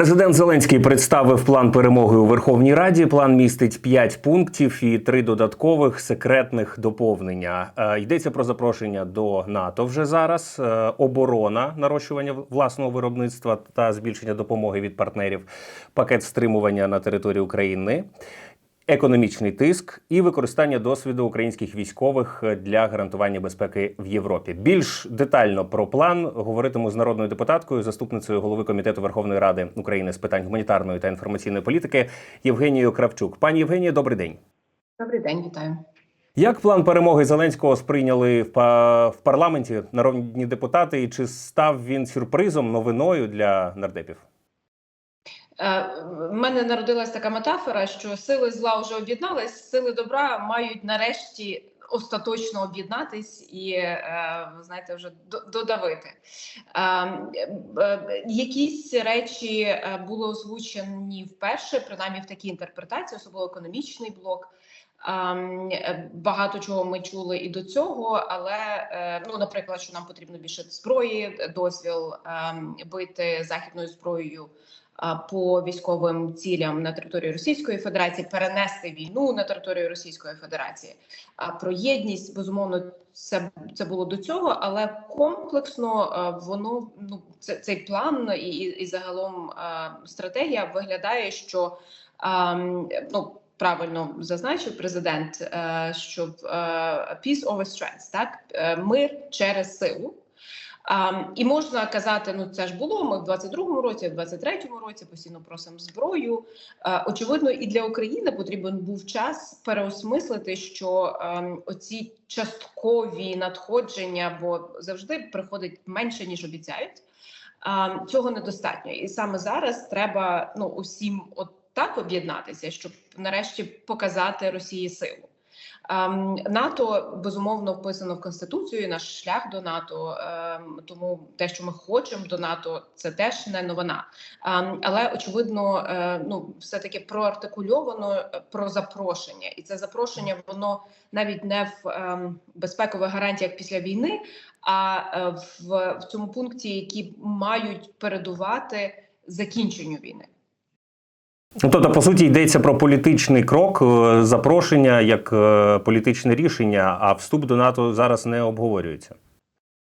Президент Зеленський представив план перемоги у Верховній Раді. План містить 5 пунктів і три додаткових секретних доповнення. Е, йдеться про запрошення до НАТО вже зараз, е, оборона, нарощування власного виробництва та збільшення допомоги від партнерів, пакет стримування на території України. Економічний тиск і використання досвіду українських військових для гарантування безпеки в Європі. Більш детально про план говоритиму з народною депутаткою, заступницею голови комітету Верховної Ради України з питань гуманітарної та інформаційної політики Євгенією Кравчук. Пані Євгенія, добрий день. Добрий день, вітаю. Як план перемоги Зеленського сприйняли в, па- в парламенті народні депутати? І чи став він сюрпризом новиною для нардепів? Е, В мене народилась така метафора, що сили зла вже об'єднались, сили добра мають нарешті остаточно об'єднатись і е, знаєте, вже додавити. Е, Якісь речі були озвучені вперше, принаймні в такій інтерпретації, особливо економічний блок. Багато чого ми чули і до цього, але ну, наприклад, що нам потрібно більше зброї, дозвіл бити західною зброєю по військовим цілям на території Російської Федерації, перенести війну на територію Російської Федерації. А про єдність безумовно це, це було до цього, але комплексно воно ну це цей план і, і, загалом стратегія виглядає, що ну. Правильно зазначив президент, е, що е, peace over strength, так е, мир через силу. І можна казати, ну це ж було. Ми в 22-му році, в 23-му році постійно просимо зброю. А, очевидно, і для України потрібен був час переосмислити, що ем, оці часткові надходження, бо завжди приходить менше ніж обіцяють. А, цього недостатньо, і саме зараз треба ну усім от так об'єднатися, щоб нарешті показати Росії силу. Ем, НАТО безумовно вписано в конституцію. Наш шлях до НАТО. ем, Тому те, що ми хочемо до НАТО, це теж не новина. Ем, Але очевидно, е, ну все таки проартикульовано е, про запрошення, і це запрошення воно навіть не в безпекових гарантіях після війни, а е, в, в цьому пункті, які мають передувати закінченню війни. Ну, тобто, по суті, йдеться про політичний крок, е, запрошення як е, політичне рішення, а вступ до НАТО зараз не обговорюється.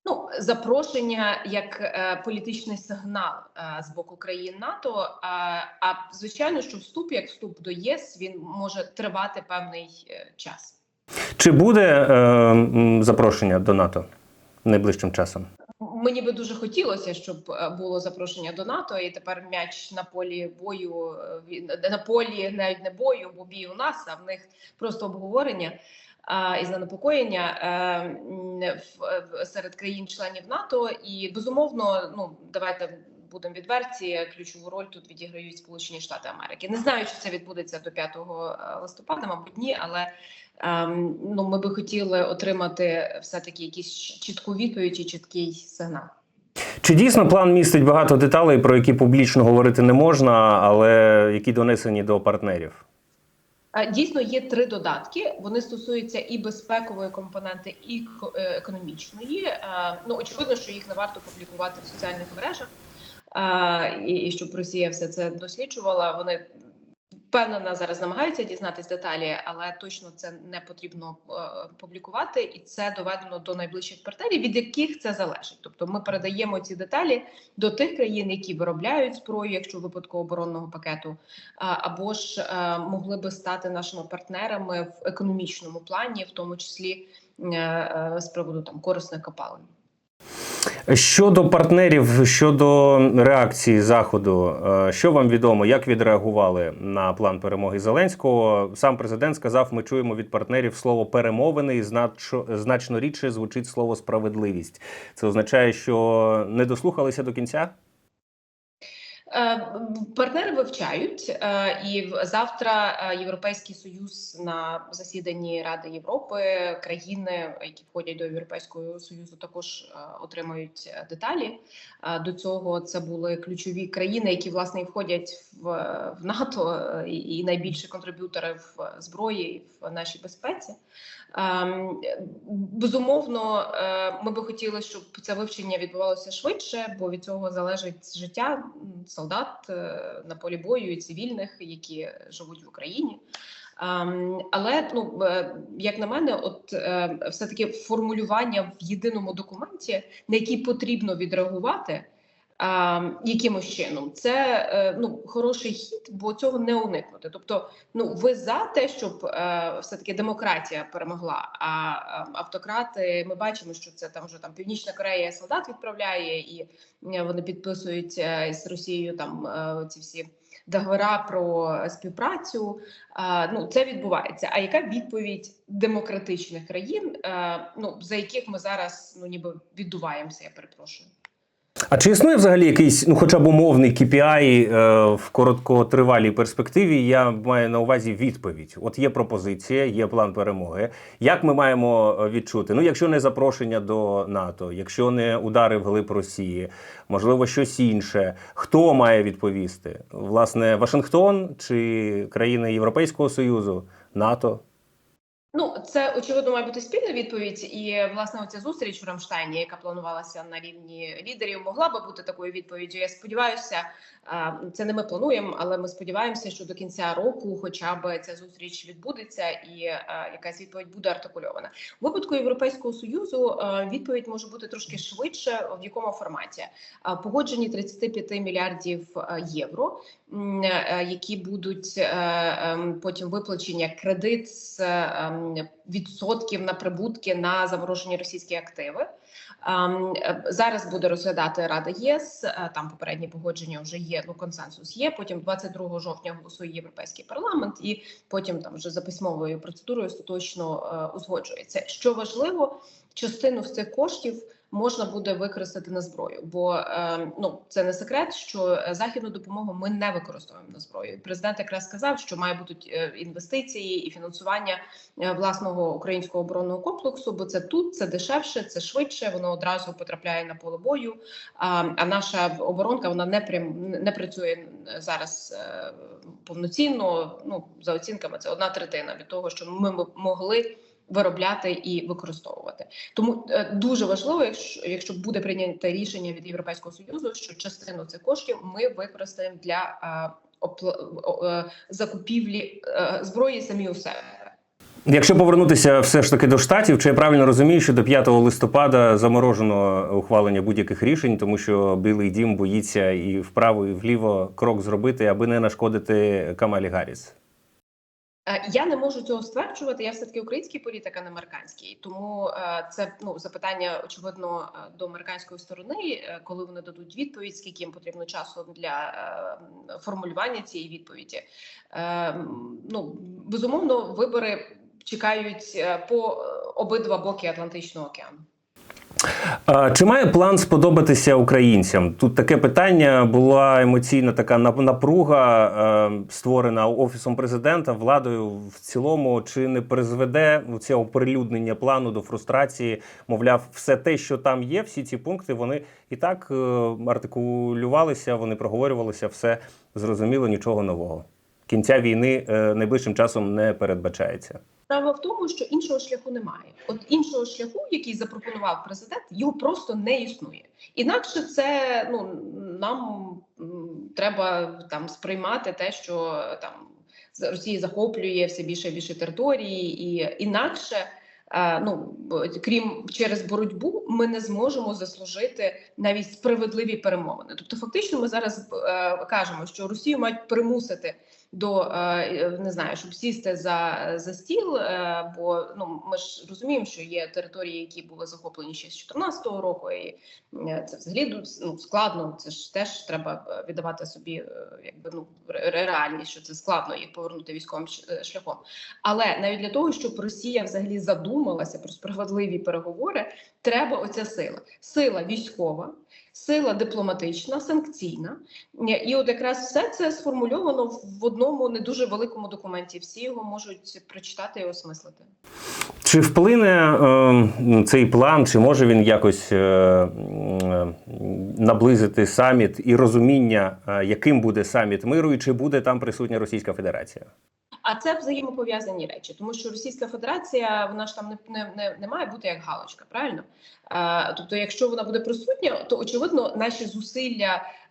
Ну, запрошення як е, політичний сигнал е, з боку країн НАТО. А, а звичайно, що вступ як вступ до ЄС він може тривати певний е, час. Чи буде е, запрошення до НАТО найближчим часом? Мені би дуже хотілося, щоб е, було запрошення до НАТО, і тепер м'яч на полі бою е, на полі навіть не бою, бо бій у нас, а в них просто обговорення і занепокоєння е, серед країн-членів НАТО. І безумовно, ну давайте будемо відверті. Ключову роль тут відіграють Сполучені Штати Америки. Не знаю, чи це відбудеться до 5 листопада, мабуть, ні, але ем, ну ми би хотіли отримати все таки якісь чітку відповідь і чіткий сигнал. Чи дійсно план містить багато деталей, про які публічно говорити не можна, але які донесені до партнерів? Е, Дійсно, є три додатки. Вони стосуються і безпекової компоненти, і е, економічної. Е, Ну очевидно, що їх не варто публікувати в соціальних мережах, Е, і, і щоб Росія все це досліджувала. Вони впевнена зараз намагаються дізнатись деталі, але точно це не потрібно е, публікувати, і це доведено до найближчих партнерів, від яких це залежить. Тобто, ми передаємо ці деталі до тих країн, які виробляють зброю, якщо випадку оборонного пакету, або ж е, могли би стати нашими партнерами в економічному плані, в тому числі е, з приводу там корисних копалин. Щодо партнерів, щодо реакції заходу, е, що вам відомо, як відреагували на план перемоги Зеленського? Сам президент сказав: ми чуємо від партнерів слово перемовини, і значно, значно рідше звучить слово справедливість. Це означає, що не дослухалися до кінця. Е, Партнери вивчають, е, і завтра е, Європейський Союз на засіданні Ради Європи країни, які входять до Європейського союзу, також отримають деталі. До цього це були ключові країни, які власне входять в, в НАТО і, найбільші контриб'ютори в зброї в нашій безпеці. Ем, Безумовно, ми би хотіли, щоб це вивчення відбувалося швидше, бо від цього залежить життя солдат е, на полі бою і цивільних, які живуть в Україні. Ем, Але ну е, як на мене, от е, все таки формулювання в єдиному документі, на який потрібно відреагувати. Якимось чином це е, ну хороший хід, бо цього не уникнути. Тобто, ну ви за те, щоб е, все таки демократія перемогла. А е, автократи, ми бачимо, що це там вже там Північна Корея солдат відправляє, і вони підписують е, з Росією там ці всі договора про співпрацю. Ну це відбувається. А яка відповідь демократичних країн, ну за яких ми зараз ну ніби віддуваємося? Я перепрошую. А чи існує взагалі якийсь, ну хоча б умовний KPI е, в короткотривалій перспективі? Я маю на увазі відповідь. От є пропозиція, є план перемоги. Як ми маємо е, відчути? Ну, якщо не запрошення до НАТО, якщо не удари в глиб Росії, можливо, щось інше. Хто має відповісти? Власне, Вашингтон чи країни Європейського Союзу, НАТО? Ну, це очевидно має бути спільна відповідь, і власне оця зустріч у Рамштайні, яка планувалася на рівні лідерів, могла би бути такою відповіддю. Я сподіваюся, це не ми плануємо, але ми сподіваємося, що до кінця року, хоча б ця зустріч відбудеться, і якась відповідь буде артикульована. У випадку Європейського союзу відповідь може бути трошки швидше. В якому форматі погоджені 35 мільярдів євро, які будуть ем, потім виплачені кредит з ем, відсотків на прибутки на заморожені російські активи. Ем, е, Зараз буде розглядати Рада ЄС. е, Там попередні погодження вже є. Ну консенсус є. Потім 22 жовтня голосує європейський парламент, і потім там вже за письмовою процедурою остаточно е, узгоджується. Що важливо, частину з цих коштів можна буде використати на зброю, бо е, ну це не секрет, що е, західну допомогу ми не використовуємо на зброю. Президент якраз сказав, що має бути е, інвестиції і фінансування е, власного українського оборонного комплексу, бо це тут це дешевше, це швидше. Воно одразу потрапляє на поле бою. А, а наша оборонка вона не прям не працює зараз повноцінно. Ну за оцінками, це одна третина від того, що ми могли виробляти і використовувати. Тому е, дуже важливо, якщо, якщо буде прийнято рішення від Європейського союзу, що частину цих коштів ми використаємо для е, закупівлі е, зброї самі у себе. Якщо повернутися все ж таки до штатів, чи я правильно розумію, що до 5 листопада заморожено ухвалення будь-яких рішень, тому що Білий Дім боїться і вправо, і вліво крок зробити, аби не нашкодити Камалі Гарріс? Е, Я не можу цього стверджувати. Я все таки український політик, а не американський. Тому е, це ну запитання очевидно е, до американської сторони, коли вони дадуть відповідь, скільки їм потрібно часу для формулювання цієї відповіді. Ну безумовно, вибори чекають по обидва боки Атлантичного океану. Чи має план сподобатися українцям? Тут таке питання була емоційна така нап- напруга, е, створена офісом президента, владою в цілому. Чи не призведе це оприлюднення плану до фрустрації? Мовляв, все те, що там є, всі ці пункти, вони і так е, артикулювалися, вони проговорювалися, все зрозуміло, нічого нового. Кінця війни е, найближчим часом не передбачається. Справа в тому, що іншого шляху немає. От іншого шляху, який запропонував президент, його просто не існує. Інакше це ну нам треба там сприймати те, що там Росія захоплює все більше і більше території, і інакше. е, Ну крім через боротьбу, ми не зможемо заслужити навіть справедливі перемовини. Тобто, фактично, ми зараз е, кажемо, що Росію мають примусити до е, не знаю, щоб сісти за, за стіл. е, Бо ну ми ж розуміємо, що є території, які були захоплені ще з 2014 року, і е, це взагалі ну, складно. Це ж теж треба е, віддавати собі, е, якби ну реальність, що це складно їх повернути військовим е, шляхом. Але навіть для того, щоб Росія взагалі задумалася про справедливі переговори, треба оця сила: сила військова, сила дипломатична, санкційна. І от якраз все це сформульовано в одному не дуже великому документі. Всі його можуть прочитати і осмислити. Чи вплине е, цей план, чи може він якось е, наблизити саміт і розуміння, е, яким буде саміт миру, і чи буде там присутня Російська Федерація? А це взаємопов'язані речі, тому що Російська Федерація вона ж там не, не, не, не має бути як галочка, правильно? А, тобто, якщо вона буде присутня, то очевидно наші зусилля е,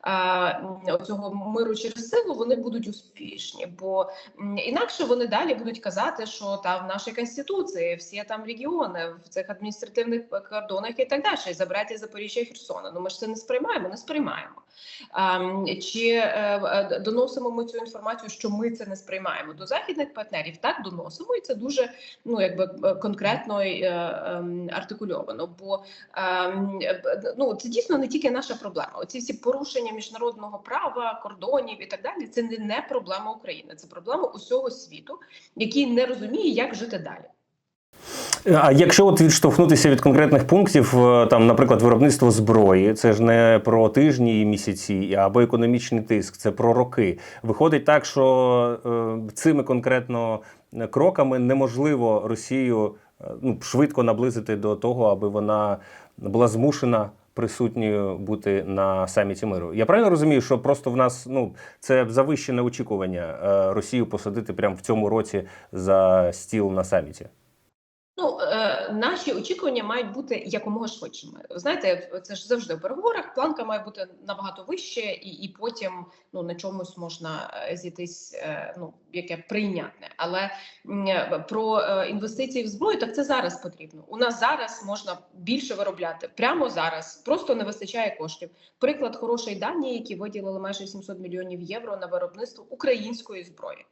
цього миру через силу, вони будуть успішні. Бо інакше вони далі будуть казати, що там в нашій конституції всі там регіони в цих адміністративних кордонах і так далі. Забрати Запоріжжя і Херсона. Ну ми ж це не сприймаємо, не сприймаємо. А, чи е, е, доносимо ми цю інформацію, що ми це не сприймаємо до західних партнерів? Так доносимо, і це дуже ну якби е, конкретно і артикульовано. Бо ем, ну це дійсно не тільки наша проблема. Оці всі порушення міжнародного права, кордонів і так далі. Це не, проблема України, це проблема усього світу, який не розуміє, як жити далі. А якщо от відштовхнутися від конкретних пунктів, е, там, наприклад, виробництво зброї, це ж не про тижні і місяці або економічний тиск, це про роки. Виходить так, що е, цими конкретно кроками неможливо Росію е, ну, швидко наблизити до того, аби вона була змушена присутньою бути на саміті миру. Я правильно розумію, що просто в нас ну це завищене очікування е, Росію посадити прямо в цьому році за стіл на саміті. Ну, е, наші очікування мають бути якомога швидшими. Знаєте, це ж завжди в переговорах. Планка має бути набагато вище, і, і потім ну на чомусь можна е, зійтись, е, ну яке прийнятне. Але е, про інвестиції в зброю, так це зараз потрібно. У нас зараз можна більше виробляти прямо зараз. Просто не вистачає коштів. Приклад хорошої Данії, які виділили майже 700 мільйонів євро на виробництво української зброї.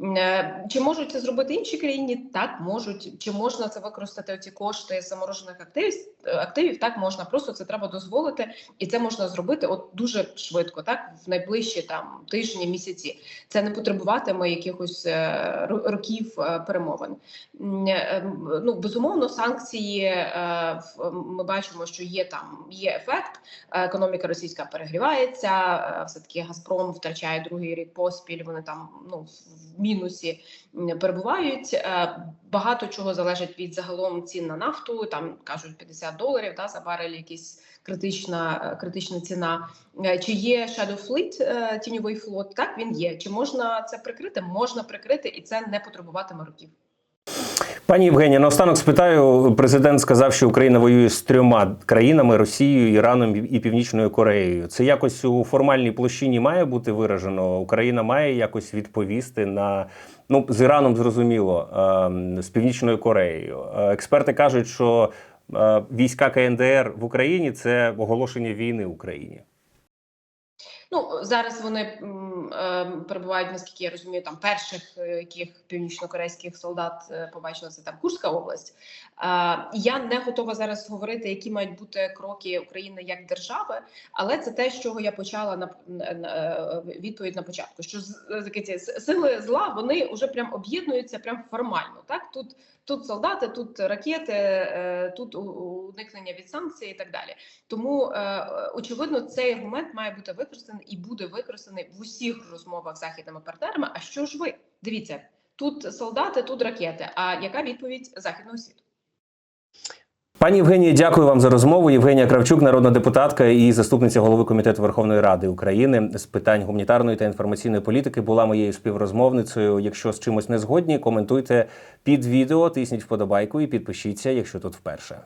Е, Чи можуть це зробити інші країни? Так можуть. Чи можна це використати ці кошти заморожених активів? Активів так можна. Просто це треба дозволити, і це можна зробити от дуже швидко, так в найближчі там тижні, місяці. Це не потребуватиме якихось е, років е, перемовин. Е, Ну безумовно, санкції е, ми бачимо, що є там є ефект. Е, Економіка російська перегрівається. е, Все таки Газпром втрачає другий рік поспіль. Вони там ну в мінусі перебувають. Е, Багато чого залежить від загалом цін на нафту. Там кажуть 50 доларів да, за барель, якісь критична е, критична ціна. Е, Чи є Shadow Fleet, тіньовий флот? Так він є. Чи можна це прикрити? Можна прикрити, і це не потребуватиме років. Пані Євгенія, наостанок спитаю. Президент сказав, що Україна воює з трьома країнами: Росією, Іраном і Північною Кореєю. Це якось у формальній площині має бути виражено. Україна має якось відповісти на ну з Іраном зрозуміло, ем, з Північною Кореєю. Е, Експерти кажуть, що е, війська КНДР в Україні це оголошення війни Україні. Ну зараз вони е, перебувають, наскільки я розумію, там перших е, яких північно-корейських солдат е, побачила це там Курська область. Я не готова зараз говорити, які мають бути кроки України як держави, але це те, з чого я почала на, відповідь на початку. Що з ці сили зла вони вже прям об'єднуються прям формально. Так тут тут солдати, тут ракети, тут уникнення від санкцій і так далі. Тому очевидно, цей аргумент має бути використаний і буде використаний в усіх розмовах з західними партнерами. А що ж ви дивіться? Тут солдати, тут ракети. А яка відповідь західного світу? Пані Євгенія, дякую вам за розмову. Євгенія Кравчук, народна депутатка і заступниця голови комітету Верховної Ради України з питань гуманітарної та інформаційної політики, була моєю співрозмовницею. Якщо з чимось не згодні, коментуйте під відео, тисніть вподобайку і підпишіться, якщо тут вперше.